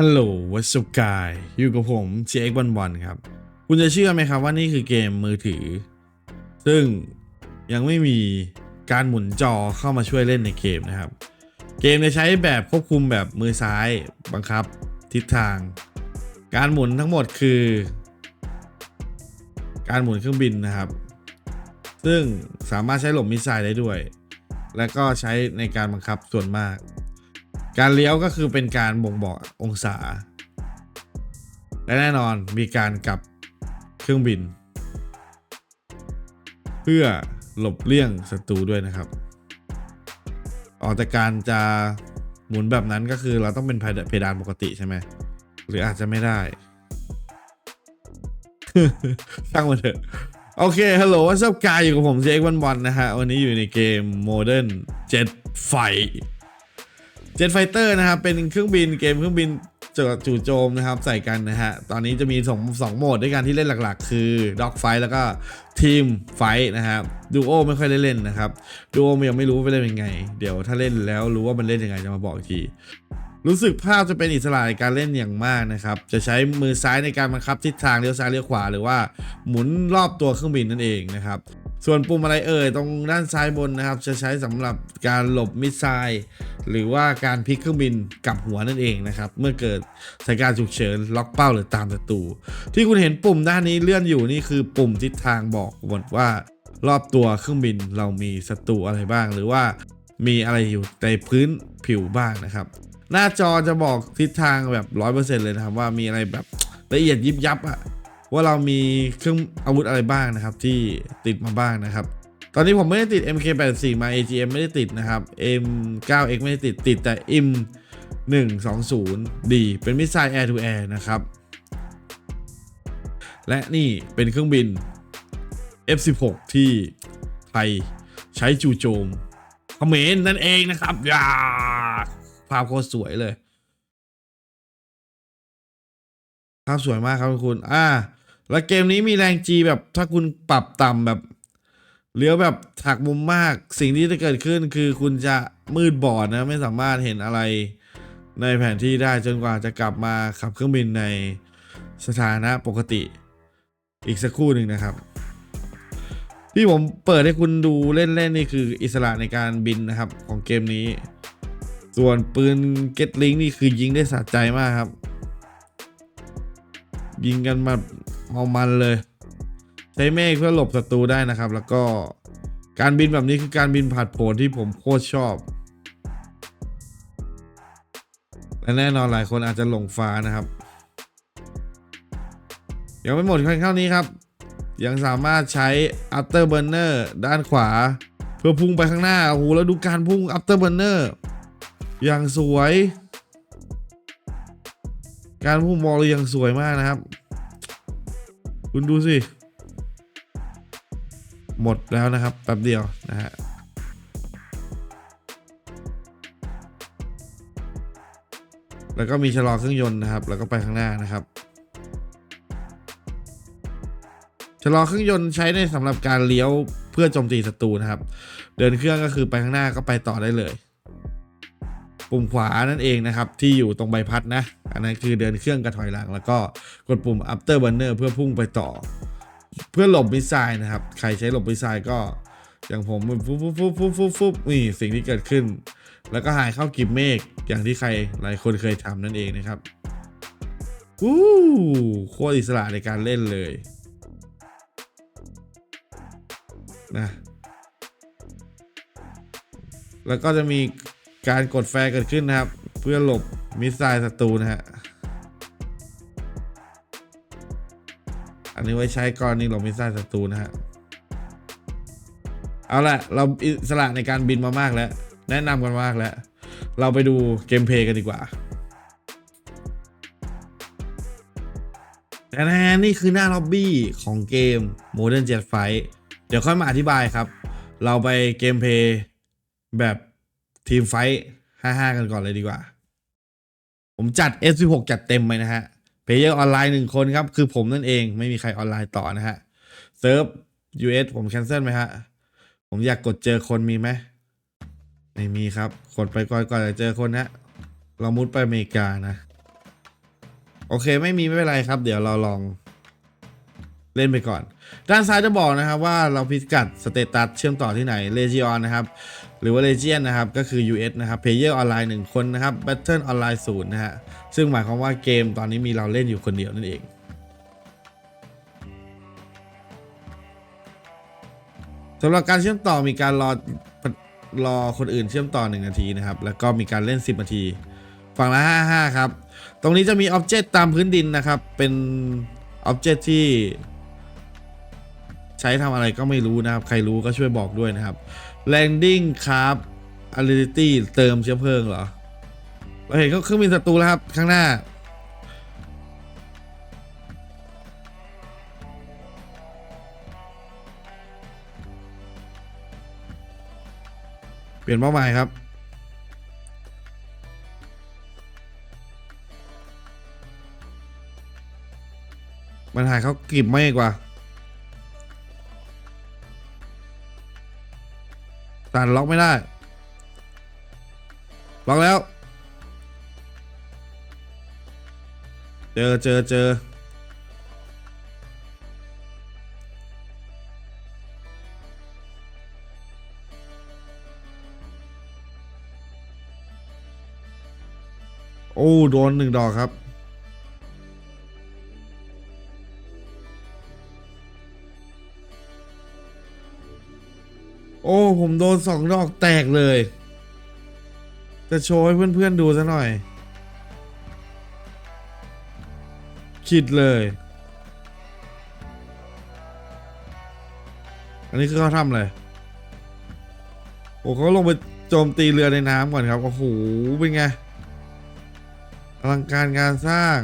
ฮัลโหลวัสุกายอยู่กับผม GX วันวันครับ คุณจะเชื่อไหมครับว่านี่คือเกมมือถือ ซึ่งยังไม่มีการหมุนจอเข้ามาช่วยเล่นในเกมนะครับ เกมจะใช้แบบควบคุมแบบมือซ้ายบังคับทิศทาง การหมุนทั้งหมดคือ การหมุนเครื่องบินนะครับ ซึ่งสามารถใช้หลบมิสไซล์ได้ด้วย และก็ใช้ในการบังคับส่วนมาก การเลี้ยวก็คือเป็นการบ่งบอกองศา และแน่นอนมีการกลับเครื่องบิน เพื่อหลบเลี่ยงศัตรูด้วยนะครับออกจากการจะหมุนแบบนั้นก็คือเราต้องเป็นเพดานปกติใช่ไหมหรืออาจจะไม่ได้ช่างมันเถอะ โอเค ฮัลโหลวัสดีกายอยู่กับผมเจควันวันนะฮะ วันนี้อยู่ในเกม Modern Jet Fight Jet Fighter น จ็ตไฟเตอร์นะครับ เป็นเครื่องบินเกมเครื่องบินจู่โจมนะครับ ใส่กันนะฮะ ตอนนี้จะมีสองสองโหมดด้วยกันที่เล่นหลักๆ คือ Dog Fight แล้วก็ Team Fight นะครับดูโอไม่ค่อยได้เล่นนะครับดูโอยังไม่รู้ไปเล่นยังไง เดี๋ยวถ้าเล่นแล้วรู้ว่ามันเล่นยังไงจะมาบอกอีกที รู้สึกภาพจะเป็นอิสระในการเล่นอย่างมากนะครับ จะใช้มือซ้ายในการบังคับทิศทางเลี้ยวซ้ายเลี้ยวขวา หรือว่าหมุนรอบตัวเครื่องบินนั่นเองนะครับ ส่วนปุ่มอะไรเอ่ยตรงด้านซ้ายบนนะครับ จะใช้สำหรับการหลบมิสไซล์หรือว่าการพลิกเครื่องบินกลับหัวนั่นเองนะครับ เมื่อเกิดสถานการณ์ฉุกเฉินล็อกเป้าหรือตามศัตรูที่คุณเห็นปุ่มด้านนี้เลื่อนอยู่นี่คือปุ่มทิศทางบอกหมดว่ารอบตัวเครื่องบินเรามีศัตรูอะไรบ้าง หรือว่ามีอะไรอยู่ในพื้นผิวบ้างนะครับ หน้าจอจะบอกทิศทางแบบร้อยเปอร์เซ็นต์เลยนะครับว่ามีอะไรแบบละเอียดยิบยับอะ ว่าเรามีเครื่องอาวุธอะไรบ้างนะครับ ที่ติดมาบ้างนะครับ ตอนนี้ผมไม่ได้ติด MK84 มา AGM ไม่ได้ติดนะครับ M9X ไม่ได้ติดติดแต่ M 120 D เป็นมิสไซล์ Air to Air นะครับ และนี่เป็นเครื่องบิน F16 ที่ไทยใช้จู่โจมเขมรนั่นเองนะครับอย่าภาพโคตรสวยเลย ภาพสวยมากครับคุณ อ่า แล้วเกมนี้มีแรงจีแบบถ้าคุณปรับต่ำแบบเลี้ยวแบบถักมุมมากสิ่งที่จะเกิดขึ้นคือคุณจะมืดบอดนะ ไม่สามารถเห็นอะไรในแผนที่ได้จนกว่าจะกลับมาขับเครื่องบินในสถานะปกติ อีกสักครู่หนึ่งนะครับ ที่ผมเปิดให้คุณดูเล่นๆนี่คืออิสระในการบินนะครับของเกมนี้ ส่วนปืนเก็ตลิงนี่คือยิงได้สะใจมากครับ ยิงกันมา เมามันเลย ใช้เมฆเพื่อหลบศัตรูได้นะครับ แล้วก็การบินแบบนี้คือการบินผ่านโผนที่ผมโคตรชอบและแน่นอนหลายคนอาจจะหลงฟ้านะครับ ยังไม่หมดเพียงเท่านี้ครับ ยังสามารถใช้ after burner ด้านขวา เพื่อพุ่งไปข้างหน้าโอ้โหแล้วดูการพุ่ง after burner อย่างสวย การพุ่งบอลยอย่างสวยมากนะครับ คุณดูสิ หมดแล้วนะครับแป๊บเดียวนะฮะแล้วก็มีชะลอเครื่องยนต์นะครับ แล้วก็ไปข้างหน้านะครับชะลอเครื่องยนต์ใช้ในสำหรับการเลี้ยวเพื่อโจมตีศัตรูนะครับ เดินเครื่องก็คือไปข้างหน้าก็ไปต่อได้เลย ปุ่มขวานั่นเองนะครับ ที่อยู่ตรงใบพัดนะ อันนั้นคือเดินเครื่องกระถอยหลัง แล้วก็กดปุ่ม after burner เพื่อพุ่งไปต่อ เพื่อหลบมิสไซล์นะครับ ใครใช้หลบมิสไซล์ก็อย่างผมฟุบฟุบฟุบฟุบฟุบฟุบนี่สิ่งที่เกิดขึ้น แล้วก็หายเข้ากีบเมฆอย่างที่ใครหลายคนเคยทำนั่นเองนะครับวู้โคตรอิสระในการเล่นเลยนะแล้วก็จะมี การกดแฟร์เกิดขึ้นนะครับ เพื่อหลบมิสไซล์ศัตรูนะฮะอันนี้ไว้ใช้กรณีหลบมิสไซล์ศัตรูนะฮะเอาละเราอิสระในการบินมามากแล้ว แนะนำกันมากแล้ว เราไปดูเกมเพลย์กันดีกว่าแต่น่นี่คือหน้าล็อบบี้ของเกม Modern Jet Fight เดี๋ยวค่อยมาอธิบายครับ เราไปเกมเพลย์แบบ ทีมไฟท์5-5กันก่อนเลยดีกว่า ผมจัด S16 จัดเต็มไปนะฮะเพลเยอร์ออนไลน์หนึ่งคนครับ คือผมนั่นเองไม่มีใครออนไลน์ต่อนะฮะเซิร์ฟ US ผมแคนเซิลไหมฮะ ผมอยากกดเจอคนมีไหมไม่มีครับ กดไปก่อนก่อนจะเจอคนฮะเรามุดไปอเมริกานะ โอเคไม่มีไม่เป็นไรครับ เดี๋ยวเราลองเล่นไปก่อน ด้านซ้ายจะบอกนะครับว่าเราพิกัดสเตตัสเชื่อมต่อที่ไหน Legion นะครับ หรือว่า Legion นนะครับก็คือ US นะครับ Player ออนไลน์1คนนะครับ Battle ออนไลน์0นะฮะซึ่งหมายความว่าเกมตอนนี้มีเราเล่นอยู่คนเดียวนั่นเองสำหรับการเชื่อมต่อมีการรอรอคนอื่นเชื่อมต่อ 1 นาทีนะครับ แล้วก็มีการเล่น 10 นาที ฝั่งละ 55 ครับ ตรงนี้จะมีอ็อบเจกต์ตามพื้นดินนะครับ เป็นอ็อบเจกต์ที่ ใช้ทำอะไรก็ไม่รู้นะครับ ใครรู้ก็ช่วยบอกด้วยนะครับ landing ครับ ability เติมเชื้อเพลิงเหรอ เราเห็นเขาเครื่องบินศัตรูแล้วครับ ข้างหน้า เปลี่ยนเป้าหมายครับมันหายเขากรีบไม่กว่า สั่นล็อกไม่ได้ ล็อกแล้ว เจอเจอเจอโอ้ โดนหนึ่งดอกครับ ผมโดนสองดอกแตกเลย จะโชว์ให้เพื่อนๆดูซะหน่อย คิดเลย อันนี้คือเขาทำอะไรโอ้เขาลงไปโจมตีเรือในน้ำก่อนครับ โอ้โห เป็นไง อลังการงานสร้าง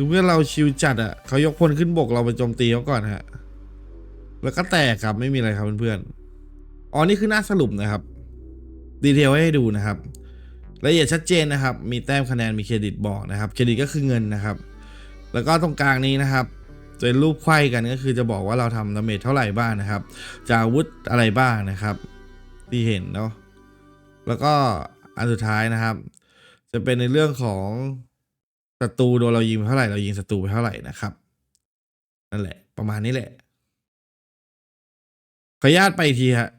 คือเมื่อเราชิวจัดอะเขายกพลขึ้นบกเราไปโจมตีเขาก่อนฮะ แล้วก็แตกครับไม่มีอะไรครับเพื่อนๆอ๋อนี่คือหน้าสรุปนะครับ ดีเทลให้ดูนะครับละเอียดชัดเจนนะครับ มีแต้มคะแนนมีเครดิตบอกนะครับ เครดิตก็คือเงินนะครับ แล้วก็ตรงกลางนี้นะครับเป็นรูปไขว้กันก็คือจะบอกว่าเราทำดาเมจเท่าไหร่บ้างนะครับจากอาวุธอะไรบ้างนะครับ ที่เห็นเนาะแล้วก็อันสุดท้ายนะครับ จะเป็นในเรื่องของ ศัตรูโดนเรายิงไปเท่าไหร่เรายิงศัตรูไปเท่าไหร่นะครับ นั่นแหละ ประมาณนี้แหละ ขออนุญาตไปอีกทีฮะ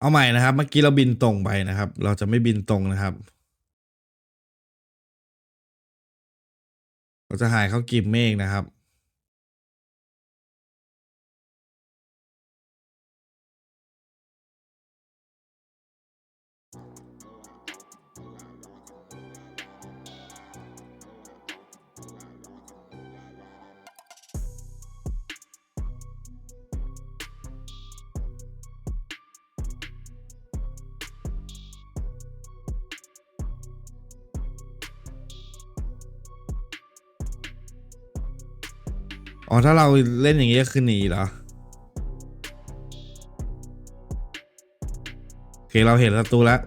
เอาใหม่นะครับ เมื่อกี้เราบินตรงไปนะครับ เราจะไม่บินตรงนะครับ เราจะหายเข้ากิบเมฆนะครับ อ๋อถ้าเราเล่นอย่างนี้ก็คือหนีเหรอโอเคเราเห็นศัตรูแล้ว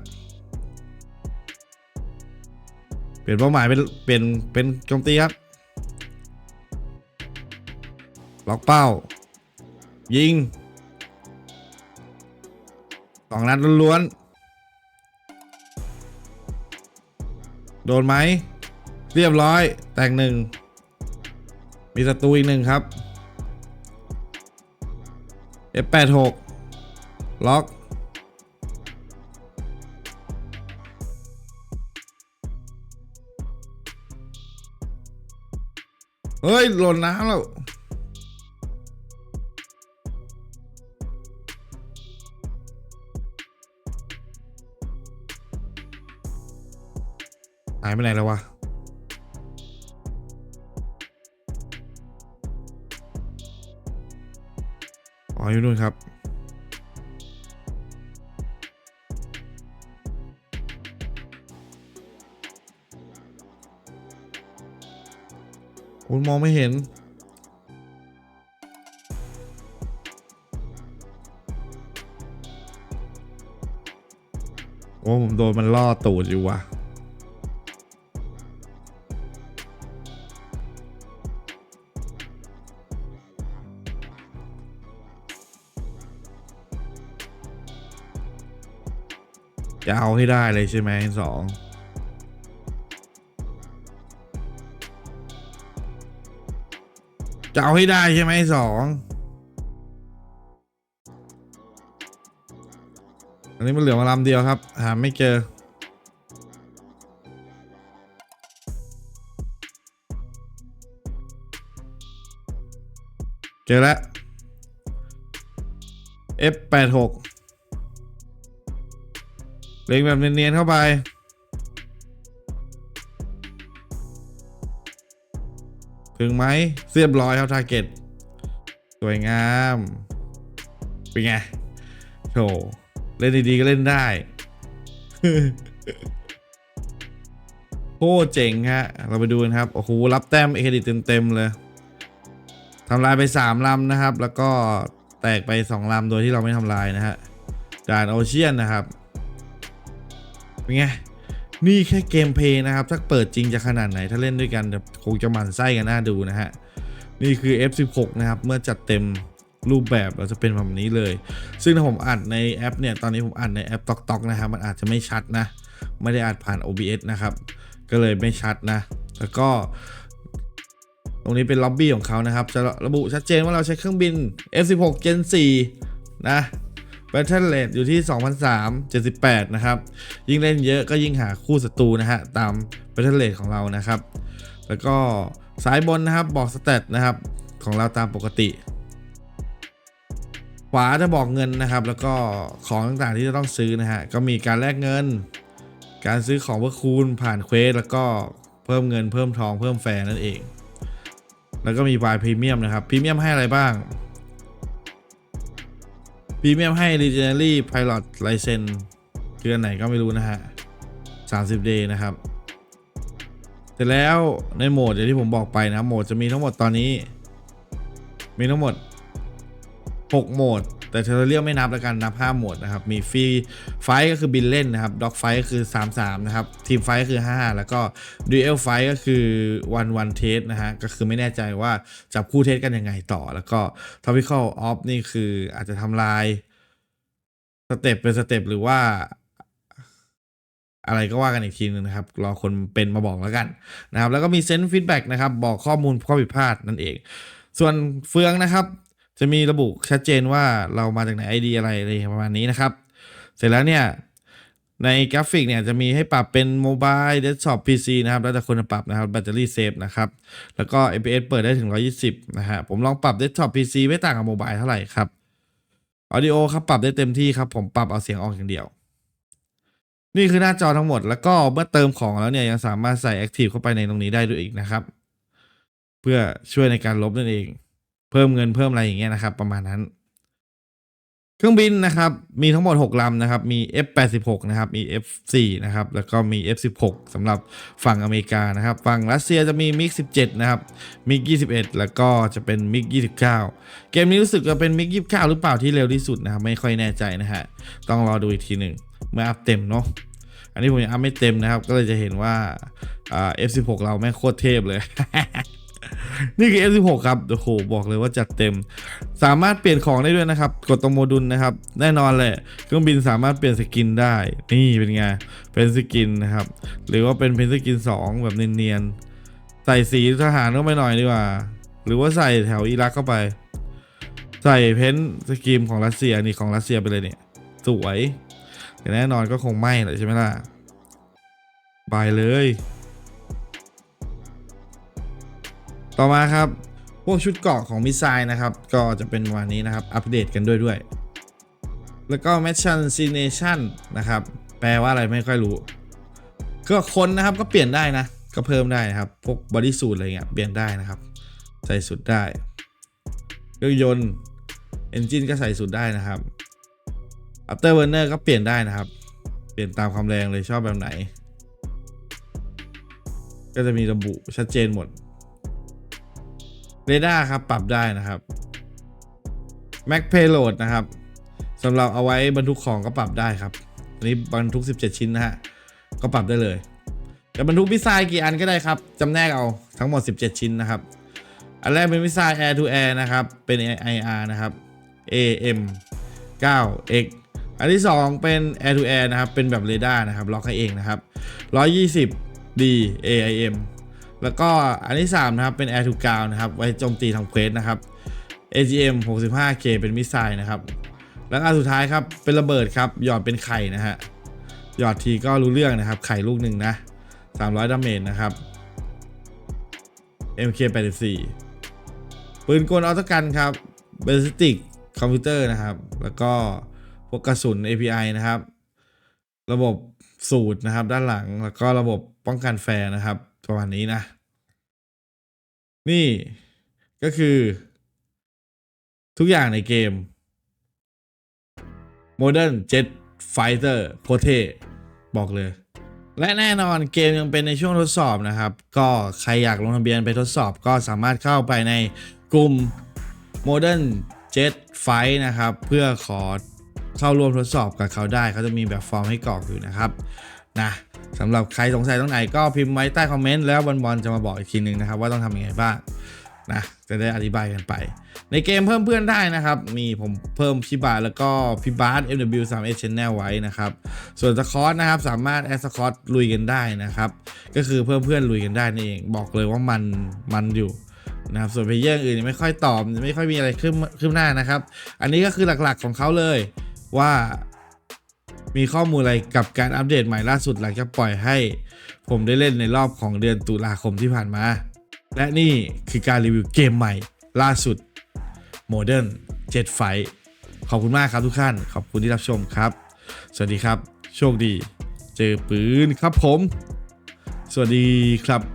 เปลี่ยนเป้าหมายเป็นเปลี่ยนเป็นโจมตีครับ ล็อกเป้า ยิงสองนัดล้วนๆ โดนไหม เรียบร้อย แตกหนึ่ง มีศัตรูอีกหนึ่งครับ F86 ล็อกเฮ้ย หล่นน้ำแล้ว หายไปไหนแล้ววะ อ๋ออยู่นู่นครับคุณมองไม่เห็น โอ้ ผมโดนมันล่อตูดอยู่ว่ะะเอาให้ได้เลยใช่ไหมสองจะเอาให้ได้ใช่ไหมสองอันนี้มันเหลือมาลำเดียวครับ หาไม่เจอ เจอแล้ว F86 เล็งแบบเนียนๆเข้าไป ถึงไหมเรียบร้อยครับทาร์เก็ตสวยงาม เป็นไงโถเล่นดีๆก็เล่นได้โคตรเจ๋งฮะ เราไปดูกันครับ โอ้โห รับแต้มเครดิตเต็ม ๆ เลยทำลายไป 3 ลำนะครับ แล้วก็แตกไป 2 ลำ โดยที่เราไม่ทำลายนะฮะด่านโอเชียนนะครับ เป็นไงนี่แค่เกมเพย์นะครับ ถ้าเปิดจริงจะขนาดไหน ถ้าเล่นด้วยกันคงจะมันไส้กันน่าดูนะฮะ นี่คือ F16 นะครับ เมื่อจัดเต็มรูปแบบเราจะเป็นแบบนี้เลย ซึ่งถ้าผมอัดในแอปเนี่ย ตอนนี้ผมอัดในแอป TokTok อกนะครับ มันอาจจะไม่ชัดนะ ไม่ได้อัดผ่าน OBS นะครับ ก็เลยไม่ชัดนะ แล้วก็ ตรงนี้เป็นล็อบบี้ของเขานะครับ จะระบุชัดเจนว่าเราใช้เครื่องบิน F16 Gen 4นะ Battle Rate อยู่ที่2003 78 นะครับ ยิ่งเล่นเยอะก็ยิ่งหาคู่ศัตรูนะฮะ ตาม Battle Rate ของเรานะครับ แล้วก็ซ้ายบนนะครับบอกสเตตนะครับ ของเราตามปกติ ขวาจะบอกเงินนะครับ แล้วก็ของต่างๆที่จะต้องซื้อนะฮะ ก็มีการแลกเงิน การซื้อของเพื่อคูณผ่านเควสแล้วก็เพิ่มเงินเพิ่มทองเพิ่มแฟร์นั่นเอง แล้วก็มีวายพรีเมียมนะครับพรีเมียมให้อะไรบ้าง พรีเมียมให้ Legendary Pilot License คืออันไหนก็ไม่รู้นะฮะ 30 day นะครับเสร็จแล้วในโหมดอย่างที่ผมบอกไปนะโหมดจะมีทั้งหมดตอนนี้ มีทั้งหมด 6 โหมด แต่เทอร์เรียไม่นับแล้วกันนับ 5 โหมดนะครับ มีฟรีไฟก็คือบินเล่นนะครับด็อกไฟก็คือ 33 นะครับ ทีมไฟก็คือ 5 แล้วก็ดูเอลไฟก็คือวันวันเทสนะฮะ ก็คือไม่แน่ใจว่าจับคู่เทสกันยังไงต่อ แล้วก็ท o พิคอลออฟนี่คืออาจจะทำลายสเต็ปเป็นสเต็ปหรือว่าอะไรก็ว่ากันอีกทีนึงนะครับ รอคนเป็นมาบอกแล้วกันนะครับ แล้วก็มีเซนต์ฟีดแบ็กนะครับ บอกข้อมูลข้อผิดพลาดนั่นเอง ส่วนเฟืองนะครับ จะมีระบุชัดเจนว่าเรามาจากไหน ID อะไรอะไรประมาณนี้นะครับ เสร็จแล้วเนี่ยในกราฟิกเนี่ยจะมีให้ปรับเป็นโมบายเดสก์ท็อป PC นะครับ แล้วแต่คนปรับนะครับแบตเตอรี่เซฟนะครับ แล้วก็ FPS เปิดได้ถึง 120 นะฮะ ผมลองปรับเดสก์ท็อป PC ไม่ต่างกับโมบายเท่าไหร่ครับออดิโอครับปรับได้เต็มที่ครับ ผมปรับเอาเสียงออกอย่างเดียว นี่คือหน้าจอทั้งหมด แล้วก็เมื่อเติมของแล้วเนี่ยยังสามารถใส่ Active เข้าไปในตรงนี้ได้ด้วยอีกนะครับ เพื่อช่วยในการลบนั่นเอง เพิ่มเงินเพิ่มอะไรอย่างเงี้ยนะครับ ประมาณนั้น เครื่องบินนะครับ มีทั้งหมด 6ลำนะครับ มี F86 นะครับ มี F4 นะครับ แล้วก็มี F16 สำหรับฝั่งอเมริกานะครับ ฝั่งรัสเซียจะมี MiG 17 นะครับ MiG 21 แล้วก็จะเป็น MiG 29 เกมนี้รู้สึกจะเป็น MiG 29 หรือเปล่าที่เร็วที่สุดนะครับ ไม่ค่อยแน่ใจนะฮะ ต้องรอดูอีกทีหนึ่งเมื่ออัพเต็มเนาะอันนี้ผมยังอัพไม่เต็มนะครับ ก็เลยจะเห็นว่าอ่า F16 เราแม่งโคตรเทพเลย นี่คือ F16 ครับ โอ้โห บอกเลยว่าจัดเต็ม สามารถเปลี่ยนของได้ด้วยนะครับ กดตรงโมดูลนะครับ แน่นอนแหละ เครื่องบินสามารถเปลี่ยนสกินได้ นี่เป็นไง เป็นสกินนะครับ หรือว่าเป็นเพนสกิน 2 แบบเนียนๆ ใส่สีทหารเข้าไปหน่อยดีกว่า หรือว่าใส่แถวอิรักเข้าไป ใส่เพนสกิมของรัสเซียนี่ของรัสเซียไปเลยเนี่ย สวย แต่แน่นอนก็คงไม่แหละใช่ไหมล่ะ บายเลย ต่อมาครับ พวกชุดเกาะของมิสไซล์นะครับ ก็จะเป็นวันนี้นะครับ อัปเดตกันด้วยด้วย แล้วก็ m a c h a n c i n a t i o n นนะครับ แปลว่าอะไรไม่ค่อยรู้ ก็คนนะครับก็เปลี่ยนได้นะ ก็เพิ่มได้นะครับ พวกบอดี้สูทอะไรเงี้ยเปลี่ยนได้นะครับ ใส่สุดได้เครื่องยนต์เอนจินก็ใส่สุดได้นะครับ After Burner ก็เปลี่ยนได้นะครับ เปลี่ยนตามความแรงเลยชอบแบบไหน ก็จะมีระบุชัดเจนหมด เรดาร์ครับ ปรับได้นะครับ Mac Payload นะครับสำหรับเอาไว้บรรทุกของก็ปรับได้ครับอันนี้บรรทุก 17 ชิ้นนะฮะ ก็ปรับได้เลยจะบรรทุกมิสไซล์กี่อันก็ได้ครับจำแนกเอาทั้งหมด 17 ชิ้นนะครับ อันแรกเป็นมิสไซล์ Air to Air นะครับ เป็น IR นะครับ AM 9X อันที่ 2 เป็น Air to Air นะครับ เป็นแบบเรดาร์นะครับ ล็อกให้เองนะครับ 120 D AIM แล้วก็อันที่ 3 นะครับ เป็น Air to Ground นะครับ ไว้โจมตีทำเควสนะครับ AGM 65K เป็นมิสไซล์นะครับ แล้วอันสุดท้ายครับ เป็นระเบิดครับ หยอดเป็นไข่นะฮะ หยอดทีก็รู้เรื่องนะครับ ไข่ลูกหนึ่งนะ 300ดาเมจนะครับ MK 84 ปืนกลออโตกันครับเบสติกคอมพิวเตอร์นะครับ แล้วก็พวกกระสุน API นะครับ ระบบสูตรนะครับ ด้านหลัง แล้วก็ระบบป้องกันแฟร์นะครับ ประมาณนี้นะ นี่ก็คือ ทุกอย่างในเกม Modern Jet Fighter โคตรเทบอกเลย และแน่นอนเกมยังเป็นในช่วงทดสอบนะครับ ก็ใครอยากลงทะเบียนไปทดสอบก็สามารถเข้าไปในกลุ่ม Modern Jet Fight นะครับ เพื่อขอเข้าร่วมทดสอบกับเขาได้ เขาจะมีแบบฟอร์มให้กรอกอยู่นะครับ นะ สำหรับใครสงสัยตรงไหนก็พิมพ์ไว้ใต้คอมเมนต์แล้วบอลบอลจะมาบอกอีกทีหนึ่งนะครับว่าต้องทำยังไงบ้างนะจะได้อธิบายกันไป ในเกมเพิ่มเพื่อนได้นะครับ มีผมเพิ่มพี่บาสแล้วก็พี่บาส MW 3 S Channel ไว้นะครับ ส่วนสคอตนะครับสามารถแอดสคอตลุยกันได้นะครับ ก็คือเพิ่มเพื่อนลุยกันได้นี่เอง บอกเลยว่ามันมันอยู่นะครับส่วนเพลเยอร์อื่นไม่ค่อยตอบ ไม่ค่อยมีอะไรขึ้นขึ้นหน้านะครับ อันนี้ก็คือหลักๆของเขาเลยว่า มีข้อมูลอะไรกับการอัปเดตใหม่ล่าสุดหลังจากปล่อยให้ ผมได้เล่นในรอบของเดือนตุลาคมที่ผ่านมา และนี่คือการรีวิวเกมใหม่ล่าสุด Modern Jet Fight ขอบคุณมากครับทุกท่าน ขอบคุณที่รับชมครับ สวัสดีครับ โชคดี เจอปืนครับผม สวัสดีครับ